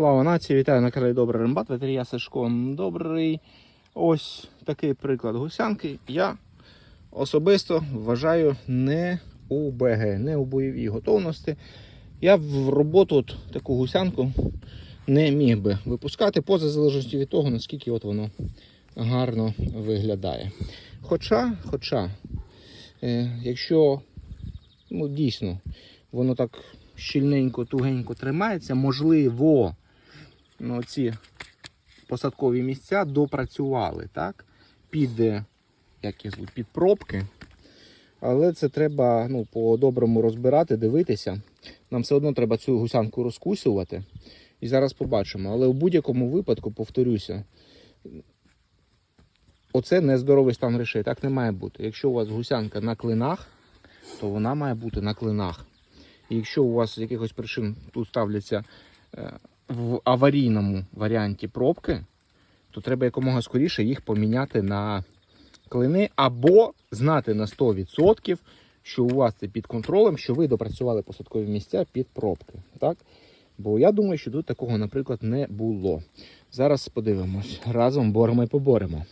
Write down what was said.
Слава нації, вітаю на каналі Добрий Рембат, ветерія Сашко Добрий. Ось такий приклад гусянки. Я особисто вважаю не у БГ, не у бойовій готовності. Я в роботу от таку гусянку не міг би випускати, поза залежністю від того, наскільки от воно гарно виглядає. Хоча, хоча, е, якщо ну, дійсно воно так щільненько, тугенько тримається, можливо, ну, ці посадкові місця допрацювали так? під, як їх звуть, під пробки. Але це треба ну, по-доброму розбирати, дивитися. Нам все одно треба цю гусянку розкусувати. І зараз побачимо. Але в будь-якому випадку, повторюся, оце нездоровий стан речей. Так не має бути. Якщо у вас гусянка на клинах, то вона має бути на клинах. І якщо у вас з якихось причин тут ставляться е, в аварійному варіанті пробки, то треба якомога скоріше їх поміняти на клини або знати на 100%, що у вас це під контролем, що ви допрацювали посадкові місця під пробки. Так? Бо я думаю, що тут такого, наприклад, не було. Зараз подивимось. Разом боремо і поборемо.